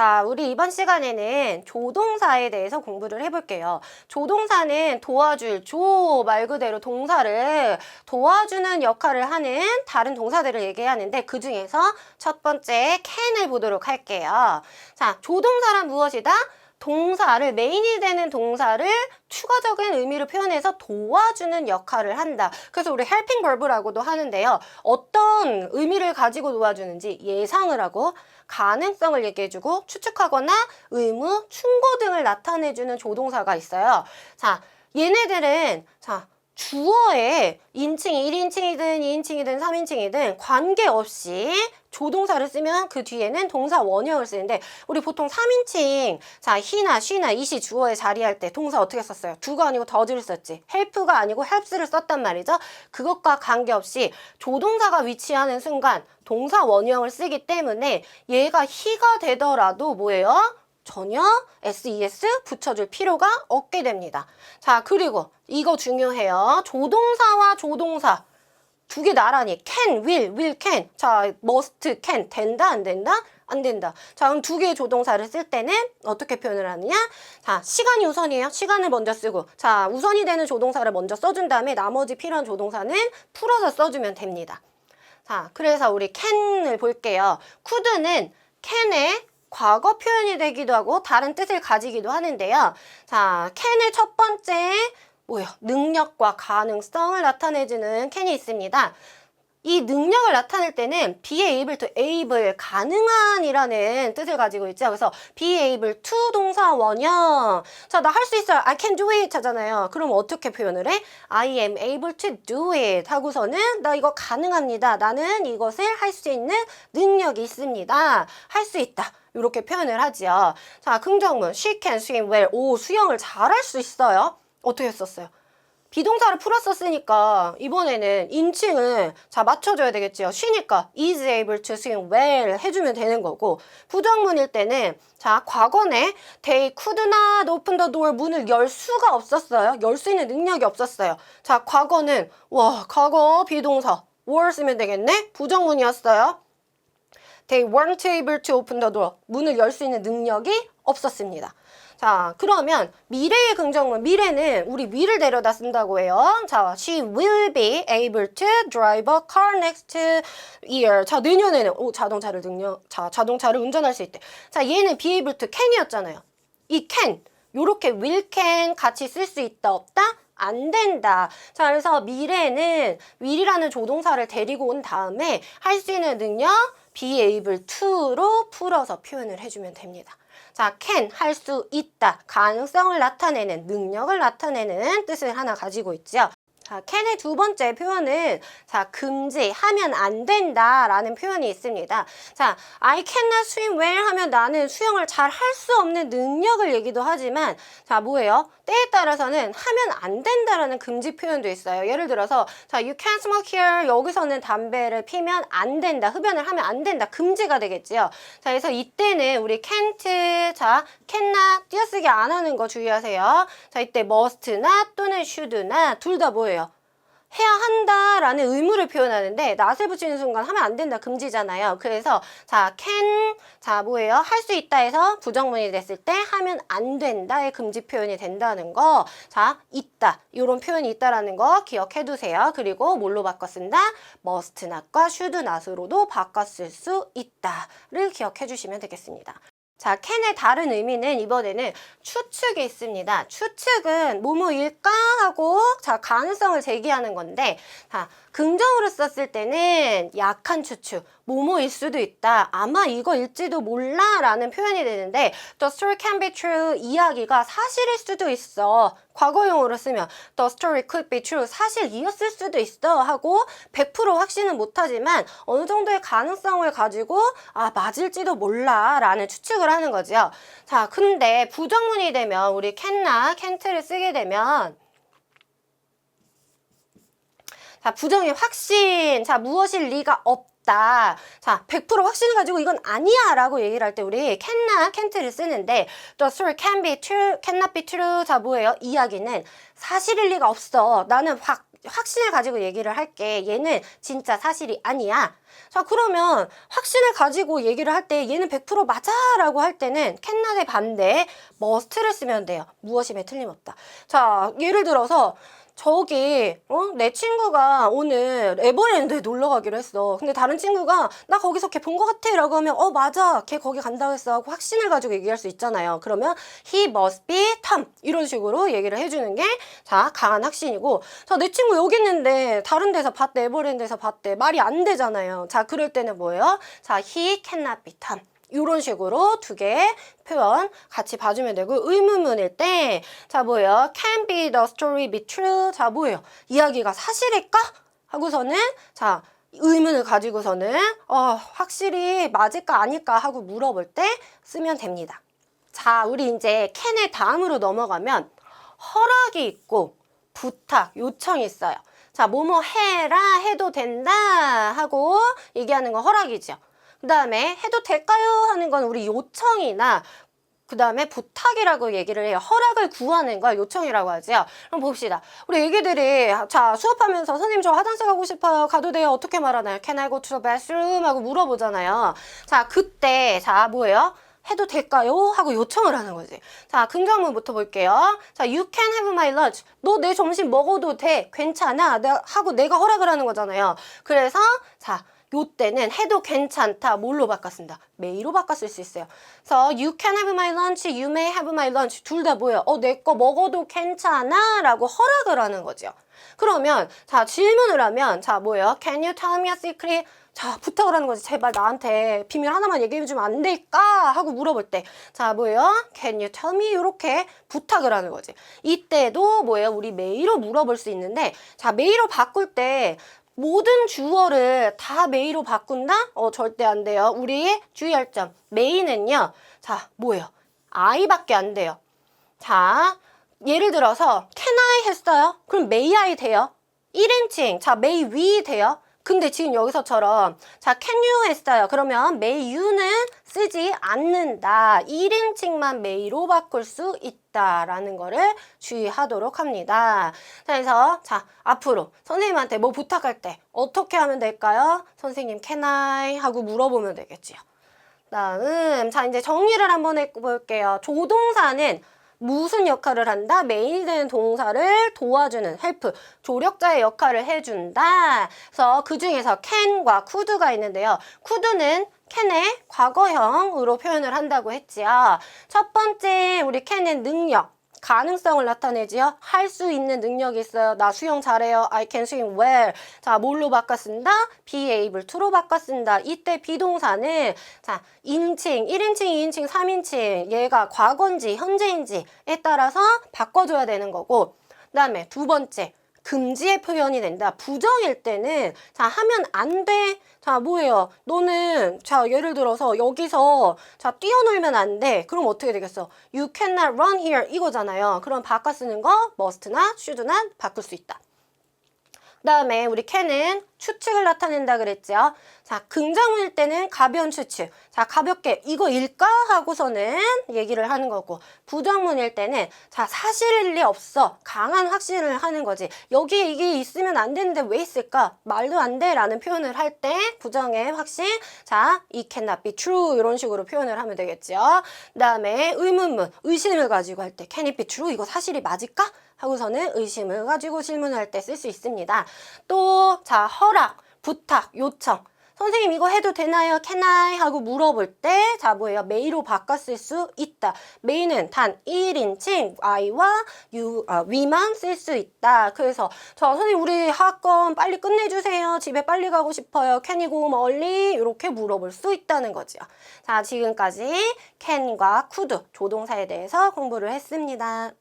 자, 우리 이번 시간에는 조동사에 대해서 공부를 해볼게요. 조동사는 도와줄, 조 말 그대로 동사를 도와주는 역할을 하는 다른 동사들을 얘기하는데 그 중에서 첫 번째 can을 보도록 할게요. 자, 조동사란 무엇이다? 동사를 메인이 되는 동사를 추가적인 의미를 표현해서 도와주는 역할을 한다. 그래서 우리 helping verb라고도 하는데요. 어떤 의미를 가지고 도와주는지 예상을 하고 가능성을 얘기해주고 추측하거나 의무, 충고 등을 나타내주는 조동사가 있어요. 자, 얘네들은 자 주어에 인칭이 1인칭이든 2인칭이든 3인칭이든 관계없이 조동사를 쓰면 그 뒤에는 동사 원형을 쓰는데 우리 보통 3인칭 자 he나 she나 it이 주어에 자리할 때 동사 어떻게 썼어요? do가 아니고 does를 썼지 help가 아니고 helps를 썼단 말이죠 그것과 관계없이 조동사가 위치하는 순간 동사 원형을 쓰기 때문에 얘가 he가 되더라도 뭐예요? 전혀 SES 붙여줄 필요가 없게 됩니다. 자, 그리고 이거 중요해요. 조동사와 조동사. 두 개 나란히 can, will, will, can. 자, must, can. 된다, 안 된다? 안 된다. 자, 그럼 두 개의 조동사를 쓸 때는 어떻게 표현을 하느냐? 자, 시간이 우선이에요. 시간을 먼저 쓰고. 자, 우선이 되는 조동사를 먼저 써준 다음에 나머지 필요한 조동사는 풀어서 써주면 됩니다. 자, 그래서 우리 can을 볼게요. could는 can의 과거 표현이 되기도 하고 다른 뜻을 가지기도 하는데요. 자, can의 첫 번째 뭐예요? 능력과 가능성을 나타내주는 can이 있습니다. 이 능력을 나타낼 때는 be able to able 가능한이라는 뜻을 가지고 있죠. 그래서 be able to 동사 원형. 자, 나 할 수 있어요. I can do it 하잖아요. 그럼 어떻게 표현을 해? I am able to do it 하고서는 나 이거 가능합니다. 나는 이것을 할 수 있는 능력이 있습니다. 할 수 있다. 이렇게 표현을 하지요. 자, 긍정문 she can swim well. 오, 수영을 잘할 수 있어요. 어떻게 썼어요? 비동사를 풀었었으니까 이번에는 인칭을 자 맞춰줘야 되겠지요. 쉬니까 is able to swim well 해주면 되는 거고 부정문일 때는 자 과거에 they could not open the door 문을 열 수가 없었어요. 열 수 있는 능력이 없었어요. 자 과거는 와 과거 비동사 were 쓰면 되겠네. 부정문이었어요. They weren't able to open the door. 문을 열 수 있는 능력이 없었습니다. 자, 그러면 미래의 긍정문, 미래는 우리 위를 데려다 쓴다고 해요. 자, she will be able to drive a car next year. 자, 내년에는 오, 자동차를 능력, 자, 자동차를 운전할 수 있대. 자, 얘는 be able to can이었잖아요. 이 can, 요렇게 will can 같이 쓸 수 있다, 없다? 안 된다. 자, 그래서 미래는 will이라는 조동사를 데리고 온 다음에 할 수 있는 능력 be able to로 풀어서 표현을 해주면 됩니다. 자, can 할 수 있다. 가능성을 나타내는 능력을 나타내는 뜻을 하나 가지고 있죠. 자, can의 두 번째 표현은 자, 금지, 하면 안 된다 라는 표현이 있습니다. 자, I cannot swim well 하면 나는 수영을 잘 할 수 없는 능력을 얘기도 하지만 자, 뭐예요? 때에 따라서는 하면 안 된다라는 금지 표현도 있어요. 예를 들어서 자, you can't smoke here 여기서는 담배를 피면 안 된다. 흡연을 하면 안 된다. 금지가 되겠지요. 자, 그래서 이때는 우리 can't 자, can나 띄어쓰기 안 하는 거 주의하세요. 자, 이때 must나 또는 should나 둘 다 뭐예요? 해야 한다라는 의무를 표현하는데 낫을 붙이는 순간 하면 안 된다 금지잖아요. 그래서 자 can 자 뭐예요? 할 수 있다 해서 부정문이 됐을 때 하면 안 된다의 금지 표현이 된다는 거. 자 있다 이런 표현이 있다라는 거 기억해 두세요. 그리고 뭘로 바꿔 쓴다? must not과 should not으로도 바꿔 쓸 수 있다를 기억해 주시면 되겠습니다. 자, 캔의 다른 의미는 이번에는 추측이 있습니다. 추측은 뭐뭐일까 하고 자, 가능성을 제기하는 건데 자, 긍정으로 썼을 때는 약한 추측, 뭐뭐일 수도 있다. 아마 이거일지도 몰라 라는 표현이 되는데 The story can be true 이야기가 사실일 수도 있어. 과거용으로 쓰면 The story could be true 사실이었을 수도 있어 하고 100% 확신은 못하지만 어느 정도의 가능성을 가지고 아 맞을지도 몰라 라는 추측을 하는 거죠. 자 근데 부정문이 되면 우리 can나 can't를 쓰게 되면 자, 부정의 확신. 자, 무엇일 리가 없다. 자, 100% 확신을 가지고 이건 아니야 라고 얘기를 할 때 우리 can나 can't를 쓰는데 the story can be true, cannot be true. 자, 뭐예요? 이야기는 사실일 리가 없어. 나는 확 확신을 가지고 얘기를 할게. 얘는 진짜 사실이 아니야. 자, 그러면 확신을 가지고 얘기를 할 때 얘는 100% 맞아 라고 할 때는 캔낫의 반대 must를 쓰면 돼요. 무엇임에 틀림없다. 자, 예를 들어서 저기 어? 내 친구가 오늘 에버랜드에 놀러 가기로 했어. 근데 다른 친구가 나 거기서 걔 본 것 같아 라고 하면 어 맞아 걔 거기 간다고 했어 하고 확신을 가지고 얘기할 수 있잖아요. 그러면 he must be Tom 이런 식으로 얘기를 해주는 게 자 강한 확신이고 자 내 친구 여기 있는데 다른 데서 봤대 에버랜드에서 봤대 말이 안 되잖아요. 자 그럴 때는 뭐예요? 자 he cannot be Tom 이런 식으로 두 개의 표현 같이 봐주면 되고 의문문일 때 자 뭐예요? Can be the story be true? 자 뭐예요? 이야기가 사실일까? 하고서는 자 의문을 가지고서는 어, 확실히 맞을까 아닐까 하고 물어볼 때 쓰면 됩니다. 자 우리 이제 캔의 다음으로 넘어가면 허락이 있고 부탁, 요청이 있어요. 자, 뭐뭐 해라, 해도 된다 하고 얘기하는 건 허락이죠. 그 다음에 해도 될까요? 하는 건 우리 요청이나 그 다음에 부탁이라고 얘기를 해요. 허락을 구하는 걸 요청이라고 하죠. 그럼 봅시다. 우리 애기들이 자 수업하면서 선생님 저 화장실 가고 싶어요. 가도 돼요. 어떻게 말하나요? Can I go to the bathroom? 하고 물어보잖아요. 자 그때 자 뭐예요? 해도 될까요? 하고 요청을 하는 거지. 자, 긍정문부터 볼게요. 자, you can have my lunch. 너 내 점심 먹어도 돼. 괜찮아. 하고 내가 허락을 하는 거잖아요. 그래서 자, 요때는 해도 괜찮다. 뭘로 바꿨습니다. may로 바꿨을 수 있어요. 그래서 you can have my lunch, you may have my lunch. 둘 다 뭐예요? 어, 내 거 먹어도 괜찮아. 라고 허락을 하는 거죠. 그러면 자, 질문을 하면 자, 뭐예요? Can you tell me a secret? 자, 부탁을 하는 거지. 제발 나한테 비밀 하나만 얘기해 주면 안 될까? 하고 물어볼 때. 자, 뭐예요? Can you tell me? 이렇게 부탁을 하는 거지. 이때도 뭐예요? 우리 메이로 물어볼 수 있는데, 자, 메이로 바꿀 때 모든 주어를 다 메이로 바꾼다? 어, 절대 안 돼요. 우리 주의할 점. 메이는요. 자, 뭐예요? I밖에 안 돼요. 자, 예를 들어서 can I 했어요? 그럼 may I 돼요? 1인칭. 자, may we 돼요? 근데 지금 여기서처럼 자, can you 했어요. 그러면 may you는 쓰지 않는다. 1인칭만 may로 바꿀 수 있다라는 거를 주의하도록 합니다. 자, 그래서 자, 앞으로 선생님한테 뭐 부탁할 때 어떻게 하면 될까요? 선생님 can I 하고 물어보면 되겠지요. 다음 자 이제 정리를 한번 해볼게요. 조동사는 무슨 역할을 한다? 메인이 되는 동사를 도와주는 헬프, 조력자의 역할을 해준다. 그래서 그 중에서 can과 could가 있는데요. could는 can의 과거형으로 표현을 한다고 했지요. 첫 번째 우리 can의 능력. 가능성을 나타내지요. 할 수 있는 능력이 있어요. 나 수영 잘해요. I can swim well. 자, 뭘로 바꿨습니다? be able to로 바꿨습니다. 이때 비동사는 자, 인칭, 1인칭, 2인칭, 3인칭 얘가 과거인지 현재인지에 따라서 바꿔 줘야 되는 거고 그 다음에 두 번째 금지의 표현이 된다. 부정일 때는 자 하면 안 돼. 자 뭐예요? 너는 자 예를 들어서 여기서 자 뛰어놀면 안 돼. 그럼 어떻게 되겠어? You cannot run here 이거잖아요. 그럼 바꿔 쓰는 거 must나 should나 바꿀 수 있다. 그 다음에 우리 can은 추측을 나타낸다 그랬죠. 자, 긍정일 때는 가벼운 추측. 자, 가볍게 이거 일까 하고서는 얘기를 하는 거고 부정문일 때는 자, 사실일 리 없어. 강한 확신을 하는 거지. 여기에 이게 있으면 안 되는데 왜 있을까? 말도 안 돼라는 표현을 할 때 부정의 확신. 자, it cannot be true 이런 식으로 표현을 하면 되겠죠. 그다음에 의문문, 의심을 가지고 할 때 can it be true? 이거 사실이 맞을까? 하고서는 의심을 가지고 질문할 때 쓸 수 있습니다. 또, 자, 허락, 부탁, 요청. 선생님 이거 해도 되나요? Can I? 하고 물어볼 때, 자, 뭐예요? 메이로 바꿨을 수 있다. 메이는 단 1인칭 I와 you, 아, we만 쓸 수 있다. 그래서, 저 선생님 우리 학원 빨리 끝내주세요. 집에 빨리 가고 싶어요. Can you go 멀리? 이렇게 물어볼 수 있다는 거죠. 자, 지금까지 can과 could 조동사에 대해서 공부를 했습니다.